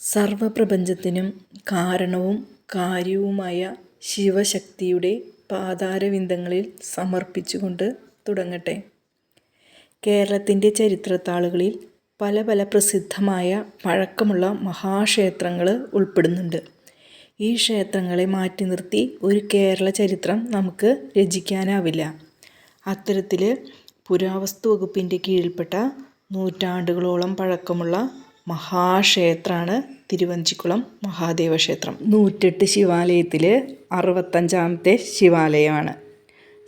സർവപ്രപഞ്ചത്തിനും കാരണവും കാര്യവുമായ ശിവശക്തിയുടെ പാതാരവിന്ദങ്ങളിൽ സമർപ്പിച്ചുകൊണ്ട് തുടങ്ങട്ടെ. കേരളത്തിന്റെ ചരിത്രത്താളുകളിൽ പല പല പ്രസിദ്ധമായ പഴക്കമുള്ള മഹാക്ഷേത്രങ്ങൾ ഉൾപ്പെടുന്നുണ്ട്. ഈ ക്ഷേത്രങ്ങളെ മാറ്റി നിർത്തി ഒരു കേരള ചരിത്രം നമുക്ക് രചിക്കാനാവില്ല. അത്തരത്തിൽ പുരാവസ്തു വകുപ്പിന്റെ കീഴിൽപ്പെട്ട നൂറ്റാണ്ടുകളോളം പഴക്കമുള്ള മഹാക്ഷേത്രാണ് തിരുവഞ്ചിക്കുളം മഹാദേവ ക്ഷേത്രം നൂറ്റെട്ട് ശിവാലയത്തിൽ അറുപത്തഞ്ചാമത്തെ ശിവാലയമാണ്.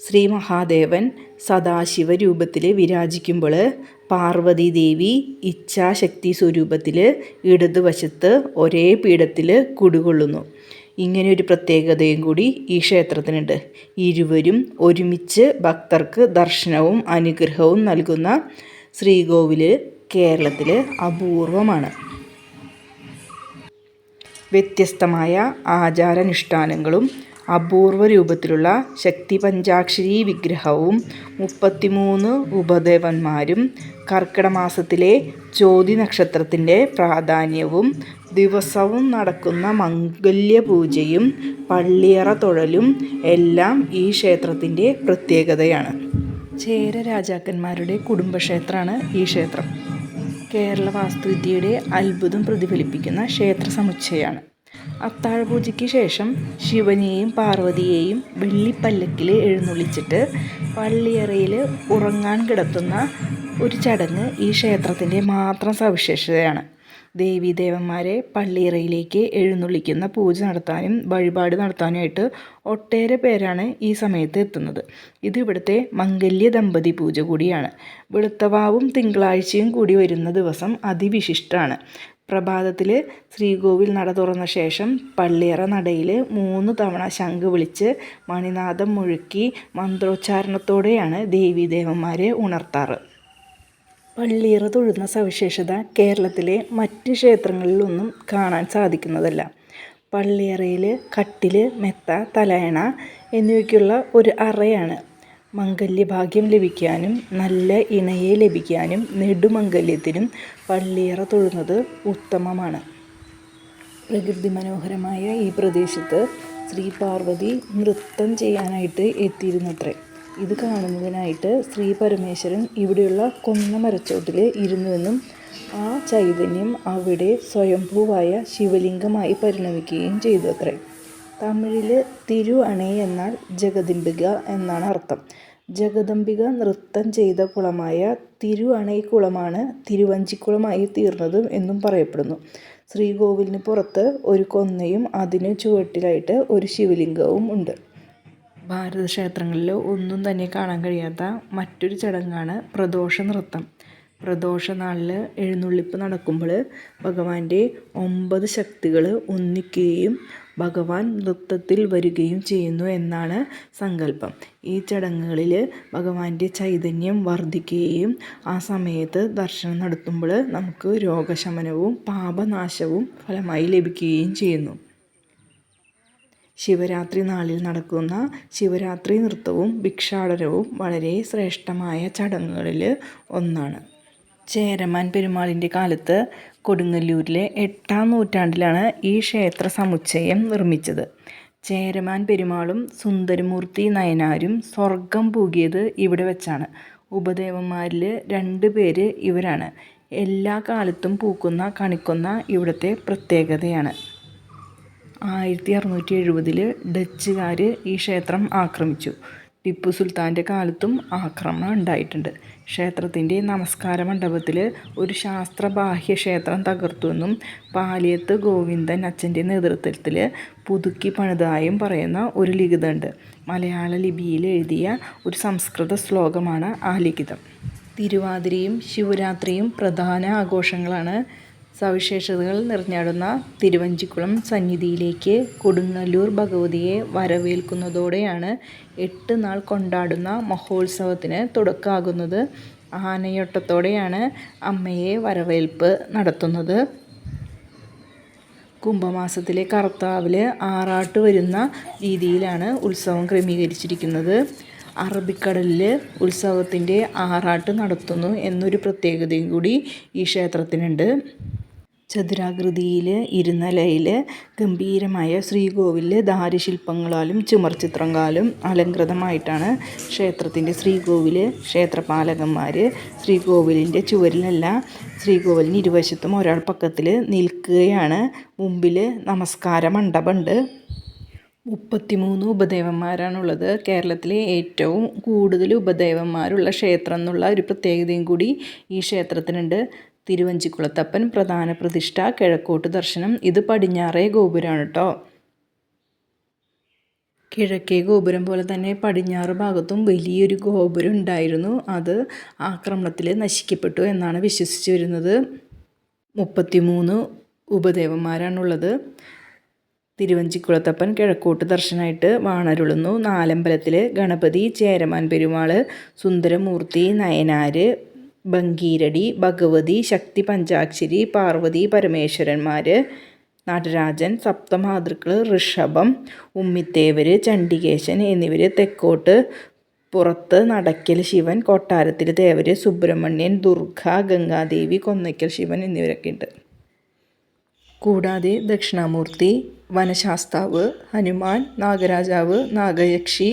ശ്രീ മഹാദേവൻ സദാശിവ രൂപത്തിൽ വിരാജിക്കുമ്പോൾ പാർവതീദേവി ഇച്ഛാശക്തി സ്വരൂപത്തിൽ ഇടതുവശത്ത് ഒരേ പീഠത്തിൽ കുടികൊള്ളുന്നു. ഒരു പ്രത്യേകതയും കൂടി ഈ ക്ഷേത്രത്തിനുണ്ട്. ഇരുവരും ഒരുമിച്ച് ഭക്തർക്ക് ദർശനവും അനുഗ്രഹവും നൽകുന്ന ശ്രീകോവിൽ കേരളത്തിൽ അപൂർവമാണ് വ്യത്യസ്തമായ ആചാരാനുഷ്ഠാനങ്ങളും അപൂർവ രൂപത്തിലുള്ള ശക്തി പഞ്ചാക്ഷരി വിഗ്രഹവും മുപ്പത്തിമൂന്ന് ഉപദേവന്മാരും കർക്കിടകമാസത്തിലെ ചോതി നക്ഷത്രത്തിന്റെ പ്രാധാന്യവും ദിവസവും നടക്കുന്ന മംഗല്യപൂജയും പള്ളിയറ തൊഴലും എല്ലാം ഈ ക്ഷേത്രത്തിന്റെ പ്രത്യേകതയാണ്. ചേര രാജാക്കന്മാരുടെ കുടുംബക്ഷേത്രമാണ് ഈ ക്ഷേത്രം. കേരള വാസ്തുവിദ്യയുടെ അത്ഭുതം പ്രതിഫലിപ്പിക്കുന്ന ക്ഷേത്ര സമുച്ചയമാണ് അത്താഴപൂജയ്ക്ക് ശേഷം ശിവനെയും പാർവതിയെയും വെള്ളിപ്പല്ലക്കിൽ എഴുന്നള്ളിച്ചിട്ട് പള്ളിയറയിൽ ഉറങ്ങാൻ കിടത്തുന്ന ഒരു ചടങ്ങ് ഈ ക്ഷേത്രത്തിന്റെ മാത്രം സവിശേഷതയാണ്. ദേവീദേവന്മാരെ പള്ളിയറയിലേക്ക് എഴുന്നള്ളിക്കുന്ന പൂജ നടത്താനും വഴിപാട് നടത്താനുമായിട്ട് ഒട്ടേറെ പേരാണ് ഈ സമയത്ത് എത്തുന്നത്. ഇത് ഇവിടുത്തെ മംഗല്യദമ്പതി പൂജ കൂടിയാണ്. വെളുത്തവാവും തിങ്കളാഴ്ചയും കൂടി വരുന്ന ദിവസം അതിവിശിഷ്ടമാണ് പ്രഭാതത്തിൽ ശ്രീകോവിൽ നട തുറന്ന ശേഷം പള്ളിയറ നടയിൽ മൂന്ന് തവണ ശംഖ് വിളിച്ച് മണിനാഥം മുഴുക്കി മന്ത്രോച്ചാരണത്തോടെയാണ് ദേവീദേവന്മാരെ ഉണർത്താറ്. പള്ളിയറ തൊഴുന്ന സവിശേഷത കേരളത്തിലെ മറ്റ് ക്ഷേത്രങ്ങളിലൊന്നും കാണാൻ സാധിക്കുന്നതല്ല. പള്ളിയറയിൽ കട്ടിൽ മെത്ത, തലയണ എന്നിവയ്ക്കുള്ള ഒരു അറയാണ്. മംഗല്യഭാഗ്യം ലഭിക്കാനും നല്ല ഇണയെ ലഭിക്കാനും നെടുമംഗല്യത്തിനും പള്ളിയറ തൊഴുന്നത് ഉത്തമമാണ്. പ്രകൃതി മനോഹരമായ ഈ പ്രദേശത്ത് ശ്രീ പാർവതി നൃത്തം ചെയ്യാനായിട്ട് എത്തിയിരുന്നത്രേ. ഇത് കാണുന്നതിനായിട്ട് ശ്രീ പരമേശ്വരൻ ഇവിടെയുള്ള കൊന്നമരച്ചോട്ടിൽ ഇരുന്നുവെന്നും ആ ചൈതന്യം അവിടെ സ്വയംഭൂവായ ശിവലിംഗമായി പരിണമിക്കുകയും ചെയ്തു അത്രേ തമിഴിൽ തിരു അണൈ എന്നാൽ ജഗദംബിക എന്നാണ് അർത്ഥം. ജഗദംബിക നൃത്തം ചെയ്ത കുളമായ തിരു അണൈക്കുളമാണ് തിരുവഞ്ചിക്കുളമായി തീർന്നതും എന്നും പറയപ്പെടുന്നു. ശ്രീകോവിലിന് പുറത്ത് ഒരു കൊന്നയും അതിനു ചുവട്ടിലായിട്ട് ഒരു ശിവലിംഗവും ഉണ്ട്. ഭാരതക്ഷേത്രങ്ങളിൽ ഒന്നും തന്നെ കാണാൻ കഴിയാത്ത മറ്റൊരു ചടങ്ങാണ് പ്രദോഷ നൃത്തം പ്രദോഷ നാളിൽ എഴുന്നള്ളിപ്പ് നടക്കുമ്പോൾ ഭഗവാന്റെ ഒമ്പത് ശക്തികൾ ഒന്നിക്കുകയും ഭഗവാൻ നൃത്തത്തിൽ വരികയും ചെയ്യുന്നു എന്നാണ് സങ്കല്പം. ഈ ചടങ്ങുകളിൽ ഭഗവാന്റെ ചൈതന്യം വർദ്ധിക്കുകയും ആ സമയത്ത് ദർശനം നടത്തുമ്പോൾ നമുക്ക് രോഗശമനവും പാപനാശവും ഫലമായി ലഭിക്കുകയും ചെയ്യുന്നു. ശിവരാത്രി നാളിൽ നടക്കുന്ന ശിവരാത്രി നൃത്തവും ഭിക്ഷാടനവും വളരെ ശ്രേഷ്ഠമായ ചടങ്ങുകളിൽ ഒന്നാണ്. ചേരമാൻ പെരുമാളിന്റെ കാലത്ത് കൊടുങ്ങല്ലൂരിലെ എട്ടാം നൂറ്റാണ്ടിലാണ് ഈ ക്ഷേത്ര സമുച്ചയം നിർമ്മിച്ചത്. ചേരമാൻ പെരുമാളും സുന്ദരമൂർത്തി നയനാരും സ്വർഗം പൂകിയത് ഇവിടെ വെച്ചാണ് ഉപദേവന്മാരിൽ രണ്ട് പേര് ഇവരാണ്. എല്ലാ കാലത്തും പൂക്കുന്ന കണിക്കുന്ന ഇവിടുത്തെ പ്രത്യേകതയാണ്. ആയിരത്തി അറുന്നൂറ്റി എഴുപതിൽ ഡച്ചുകാർ ഈ ക്ഷേത്രം ആക്രമിച്ചു. ടിപ്പു സുൽത്താന്റെ കാലത്തും ആക്രമണം ഉണ്ടായിട്ടുണ്ട്. ക്ഷേത്രത്തിന്റെ നമസ്കാര മണ്ഡപത്തിൽ ഒരു ശാസ്ത്രബാഹ്യ ക്ഷേത്രം തകർത്തുവെന്നും പാലിയത്ത് ഗോവിന്ദൻ അച്ഛന്റെ നേതൃത്വത്തിൽ പുതുക്കി പണിതായും പറയുന്ന ഒരു ലിഖിതമുണ്ട്. മലയാള ലിപിയിൽ എഴുതിയ ഒരു സംസ്കൃത ശ്ലോകമാണ് ആ ലിഖിതം. തിരുവാതിരയും ശിവരാത്രിയും പ്രധാന ആഘോഷങ്ങളാണ്. സവിശേഷതകൾ നിറഞ്ഞാടുന്ന തിരുവഞ്ചിക്കുളം സന്നിധിയിലേക്ക് കൊടുങ്ങല്ലൂർ ഭഗവതിയെ വരവേൽക്കുന്നതോടെയാണ് എട്ട് നാൾ കൊണ്ടാടുന്ന മഹോത്സവത്തിന് തുടക്കമാകുന്നത്. ആനയോട്ടത്തോടെയാണ് അമ്മയെ വരവേൽപ്പ് നടത്തുന്നത്. കുംഭമാസത്തിലെ കർത്താവിൽ ആറാട്ട് വരുന്ന രീതിയിലാണ് ഉത്സവം ക്രമീകരിച്ചിരിക്കുന്നത്. അറബിക്കടലിൽ ഉത്സവത്തിന്റെ ആറാട്ട് നടത്തുന്നു എന്നൊരു പ്രത്യേകതയും കൂടി ഈ ക്ഷേത്രത്തിനുണ്ട്. ചതുരാകൃതിയിൽ ഇരുനിലയിൽ ഗംഭീരമായ ശ്രീകോവിലിൽ ദാരുശില്പങ്ങളാലും ചുമർചിത്രങ്ങളാലും അലങ്കൃതമായിട്ടാണ് ക്ഷേത്രത്തിന്റെ ശ്രീകോവിൽ ക്ഷേത്രപാലകന്മാർ ശ്രീകോവിലിന്റെ ചുവരിലല്ല ശ്രീകോവിലിന് ഇരുവശത്തും ഒരാൾ പക്കത്തിൽ നിൽക്കുകയാണ്. മുമ്പിൽ നമസ്കാര മണ്ഡപമുണ്ട് മുപ്പത്തിമൂന്ന് ഉപദേവന്മാരാണുള്ളത്. കേരളത്തിലെ ഏറ്റവും കൂടുതൽ ഉപദേവന്മാരുള്ള ക്ഷേത്രം എന്നുള്ള ഒരു പ്രത്യേകതയും കൂടി ഈ ക്ഷേത്രത്തിനുണ്ട്. തിരുവഞ്ചിക്കുളത്തപ്പൻ പ്രധാന പ്രതിഷ്ഠ കിഴക്കോട്ട് ദർശനം. ഇത് പടിഞ്ഞാറേ ഗോപുരമാണ് കേട്ടോ കിഴക്കേ ഗോപുരം പോലെ തന്നെ പടിഞ്ഞാറ് ഭാഗത്തും വലിയൊരു ഗോപുരം ഉണ്ടായിരുന്നു. അത് ആക്രമണത്തിൽ നശിക്കപ്പെട്ടു എന്നാണ് വിശ്വസിച്ചു വരുന്നത്. മുപ്പത്തിമൂന്ന് ഉപദേവന്മാരാണുള്ളത്. തിരുവഞ്ചിക്കുളത്തപ്പൻ കിഴക്കോട്ട് ദർശനമായിട്ട് വാണരുളുന്നു. നാലമ്പലത്തിൽ ഗണപതി ചേരമാൻ പെരുമാൾ സുന്ദരമൂർത്തി നയനാര് ഭംഗീരടി ഭഗവതി ശക്തി പഞ്ചാക്ഷരി പാർവതി പരമേശ്വരന്മാർ നടരാജൻ സപ്തമാതൃക്കൾ ഋഷഭം ഉമ്മിത്തേവർ ചണ്ഡികേശൻ എന്നിവർ തെക്കോട്ട് പുറത്ത് നടക്കൽ ശിവൻ കൊട്ടാരത്തിൽ ദേവർ സുബ്രഹ്മണ്യൻ ദുർഗ ഗംഗാദേവി കൊന്നയ്ക്കൽ ശിവൻ എന്നിവരൊക്കെ ഉണ്ട്. കൂടാതെ ദക്ഷിണാമൂർത്തി വനശാസ്താവ് ഹനുമാൻ നാഗരാജാവ് നാഗയക്ഷി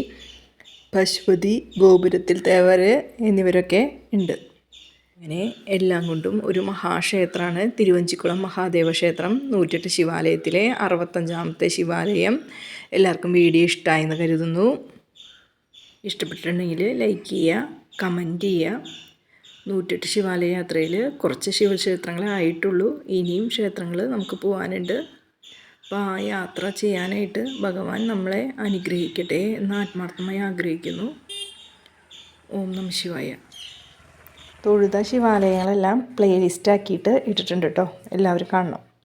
പശുപതി ഗോപുരത്തിൽ തേവർ എന്നിവരൊക്കെ ഉണ്ട്. അങ്ങനെ എല്ലാം കൊണ്ടും ഒരു മഹാക്ഷേത്രമാണ്. തിരുവഞ്ചിക്കുളം മഹാദേവ ക്ഷേത്രം നൂറ്റെട്ട് ശിവാലയത്തിലെ അറുപത്തഞ്ചാമത്തെ ശിവാലയം. എല്ലാവർക്കും വീഡിയോ ഇഷ്ടമായെന്ന് കരുതുന്നു. ഇഷ്ടപ്പെട്ടിട്ടുണ്ടെങ്കിൽ ലൈക്ക് ചെയ്യുക കമന്റ് ചെയ്യുക. നൂറ്റെട്ട് ശിവാലയ യാത്രയിൽ കുറച്ച് ശിവക്ഷേത്രങ്ങളെ ആയിട്ടുള്ളൂ. ഇനിയും ക്ഷേത്രങ്ങൾ നമുക്ക് പോകാനുണ്ട് അപ്പോൾ ആ യാത്ര ചെയ്യാനായിട്ട് ഭഗവാൻ നമ്മളെ അനുഗ്രഹിക്കട്ടെ എന്ന് ആത്മാർത്ഥമായി ആഗ്രഹിക്കുന്നു. ഓം നമ ശിവായ. തൊഴുത ശിവാലയങ്ങളെല്ലാം പ്ലേലിസ്റ്റ് ആക്കിയിട്ട് ഇട്ടിട്ടുണ്ട് കേട്ടോ എല്ലാവരും കാണണം.